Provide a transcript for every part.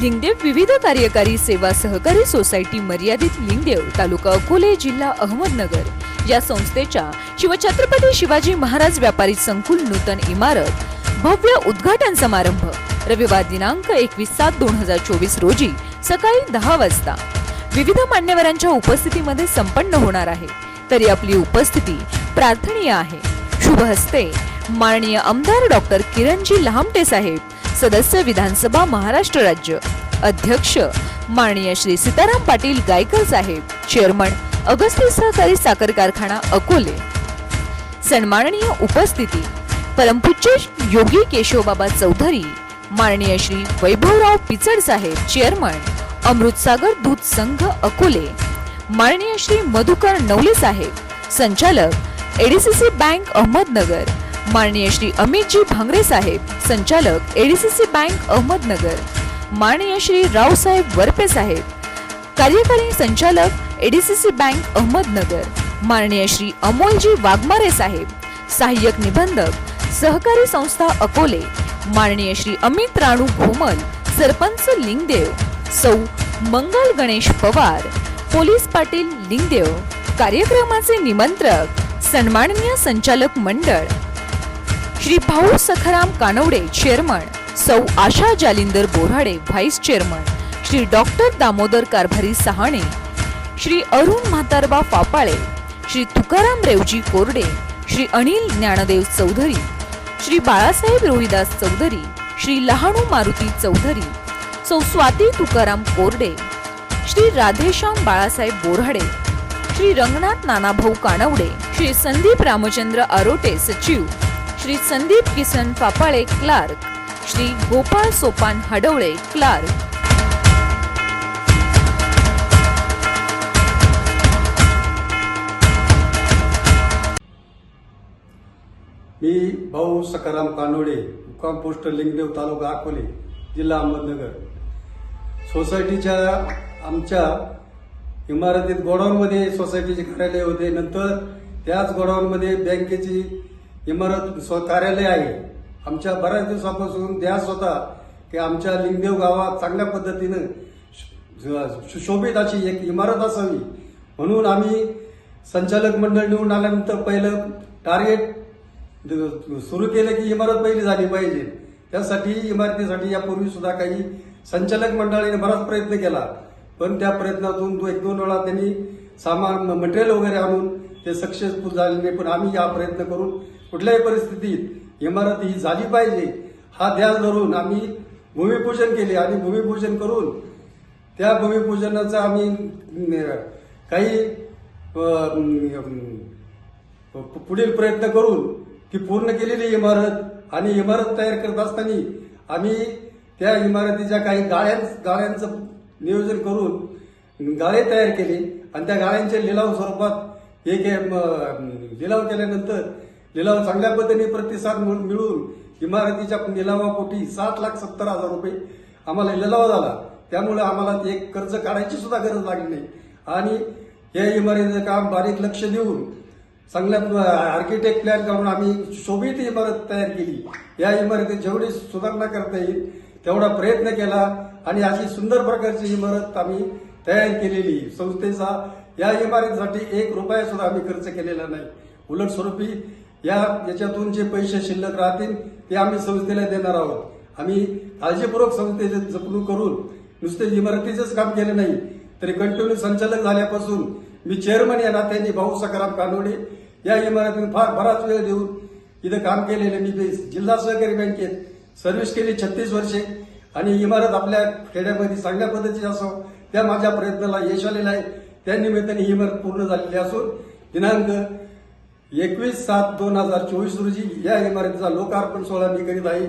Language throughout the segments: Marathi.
लिंगदेव विविध कार्यकारी सेवा सहकारी सोसायटी मर्यादित लिंगदेव तालुका अकोले जिल्हा अहमदनगर. या संस्थेच्या शिवछत्रपती शिवाजी महाराज व्यापारी संकुल नूतन इमारत भव्य उद्घाटन समारंभ रविवार दिनांक एकवीस सात दोन हजार चोवीस रोजी सकाळी दहा वाजता. विविध मान्यवरांच्या उपस्थितीमध्ये संपन्न होणार आहे. तरी आपली उपस्थिती प्रार्थनीय आहे. शुभ हस्ते माननीय आमदार डॉक्टर किरणजी लहामटे साहेब. सदस्य विधानसभा महाराष्ट्र राज्य. अध्यक्ष माननीय श्री सीताराम पाटील गायकर साहेब चेअरमन अगस्ती सहकारी साखर कारखाना अकोले. सन्माननीय उपस्थिती परमपूज्य योगी केशवबाबा चौधरी माननीय श्री वैभवराव पिचड साहेब चेअरमन अमृतसागर दूध संघ अकोले. माननीय श्री मधुकर नवले साहेब संचालक एडीसीसी बँक अहमदनगर. माननीय श्री अमितजी भांगरे साहेब संचालक एडीसीसी बँक अहमदनगर. माननीय श्री रावसाहेब वरपे साहेब कार्यकारी संचालक एडीसीसी बँक अहमदनगर. माननीय श्री अमोलजी वाघमारे साहेब सहाय्यक निबंधक सहकारी संस्था अकोले. माननीय श्री अमित राणू घोमल सरपंच लिंगदेव. सौ मंगल गणेश पवार पोलीस पाटील लिंगदेव. कार्यक्रमाचे निमंत्रक सन्माननीय संचालक मंडळ. श्री भाऊ सखाराम कानवडे चेअरमन सौ Asha Jalindar Borade vice chairman Shri doctor Damodar Karbhari Sahane. Shri Arun Mhatarba Fapale. Shri Tukaram Revji Korde. Shri Anil Dnyandev Chaudhari. Shri Balasaheb Rohidas Chaudhari. Shri लहाणू Maruti Chaudhari. सौ स्वाती तुकाराम कोरडे. श्री राधेश्याम बाळासाहेब बोराडे. श्री रंगनाथ नानाभाऊ कानवडे. श्री संदीप रामचंद्र आरोटे सचिव. Shri Sandeep Kisan Papale clerk Shri Gopal Sopan Hadwale clerk. मी भाऊ सकाराम कानोडे मुक्काम पोस्ट लिंगदेव तालुका अकोले जिल्हा अहमदनगर. सोसायटीच्या आमच्या इमारतीत गोडाऊनमध्ये सोसायटीचे कार्यालय होते. नंतर त्याच गोडाऊनमध्ये बँकेची इमारत स्व कार्यालय आहे. आमच्या बऱ्याच दिवसापासून ध्यास होता की आमच्या लिंगदेव गावात चांगल्या पद्धतीनं सुशोभित अशी एक इमारत असावी. म्हणून आम्ही संचालक मंडळ निवडून आल्यानंतर पहिलं टार्गेट सुरू केलं की इमारत पहिली झाली पाहिजे. त्यासाठी इमारतीसाठी यापूर्वी सुद्धा काही संचालक मंडळाने बराच प्रयत्न केला. पण त्या प्रयत्नातून दो- एक दोन वेळा त्यांनी सामान मटेरियल वगैरे आणून ते सक्सेसफुल झाले नाही. पण आम्ही हा प्रयत्न करून कुठल्याही परिस्थितीत इमारत ही झाली पाहिजे. हा ध्यास धरून आम्ही भूमिपूजन केले. आणि भूमिपूजन करून त्या भूमिपूजनाचा आम्ही काही पुढील प्रयत्न करून ती पूर्ण केलेली इमारत आणि इमारत तयार करत असताना आम्ही त्या इमारतीच्या काही गाळ्यां गाळ्यांचं नियोजन करून गाळे तयार केले. आणि त्या गाळ्यांचे लिलाव स्वरूपात एक लिलाव केल्यानंतर लिलाव चांगल्या पद्धतीने प्रतिसाद मिळून इमारतीच्या लिलावापोटी सात लाख सत्तर हजार रुपये आम्हाला लिलाव झाला. त्यामुळे आम्हाला ते एक कर्ज काढायची सुद्धा गरज लागली नाही. आणि या इमारतीचं काम बारीक लक्ष देऊन चांगल्या आर्किटेक्ट प्लॅन करून आम्ही शोभित इमारत तयार केली. या इमारतीत जेवढी सुधारणा करता येईल तेवढा प्रयत्न केला आणि अशी सुंदर प्रकारची इमारत आम्ही तयार केलेली. संस्थेचा या इमारतीसाठी एक रुपया सुद्धा आम्ही खर्च केलेला नाही. उलट स्वरूपी या याच्यातून जे पैसे शिल्लक राहतील ते आम्ही संस्थेला देणार आहोत. आम्ही काळजीपूर्वक संस्थेचे जपणूक करून नुसते इमारतीचंच काम केलं नाही तरी कंटिन्यू संचालक झाल्यापासून मी चेअरमन या नात्याने भाऊ सकाराम कानोडे या इमारतीत फार बराच वेळ देऊन इथं काम केलेले मी जिल्हा सहकारी बँकेत सर्व्हिस केली छत्तीस वर्षे आणि इमारत आपल्या खेड्यामध्ये चांगल्या पद्धतीची असो त्या माझ्या प्रयत्नाला यश आलेलं आहे. त्या निमित्ताने ही इमारत पूर्ण झालेली असून दिनांक एकवीस सात दोन हजार चोवीस रोजी या इमारतीचा लोकार्पण सोहळा मी करीत आहे.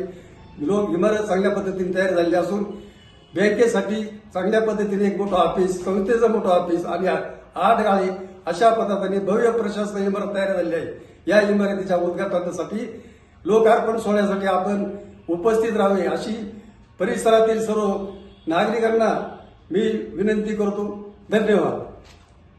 लोक इमारत चांगल्या पद्धतीने तयार झालेली असून बँकेसाठी चांगल्या पद्धतीने एक मोठं ऑफिस संस्थेचं मोठं ऑफिस आणि आठ गाळे अशा पद्धतीने भव्य प्रशासन इमारत तयार झालेली आहे. या इमारतीच्या उद्घाटनासाठी लोकार्पण सोहळ्यासाठी आपण उपस्थित राहावे अशी परिसरातील सर्व नागरिकांना मी विनंती करतो. धन्यवाद.